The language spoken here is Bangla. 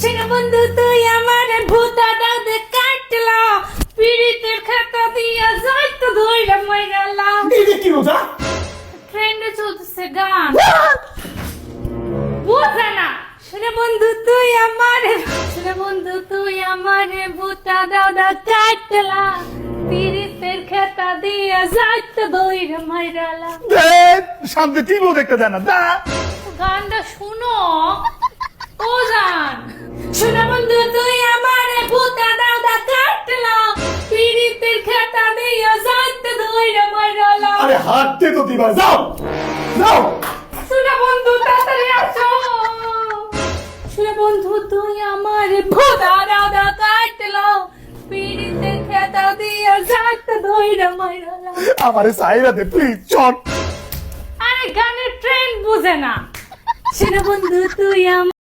ছেলে বন্ধু তুই আমার ভূতা দাদে কাটলা পীড়িতের খাতা দিয়া যাইতো ধইরা মইরালা। এটা কি কথা ট্রেন্ডে চলতেছে গান। বুঝে না। ছেলে বন্ধু তুই আমার ছেলে বন্ধু তুই আমার ভূতা দাদা কাটলা পীড়িতের খাতা দিয়া যাইতো ধইরা মইরালা। দেখ সামনে টিভিও দেখতে দেয় না? দা হাঁটতে তো দিবা যাও যাও। শোনা বন্ধু তাড়াতাড়ি আসো। শোনা বন্ধু তুই আমার ভোদা রাধা কাটলো। পিড়িতে খেতা দিয়া যাত ধইরা মাইরালা আমারে সাইরা দে প্লিজ চট আরে গানের ট্রেন্ড বুঝে না। শোনা বন্ধু তুই আমার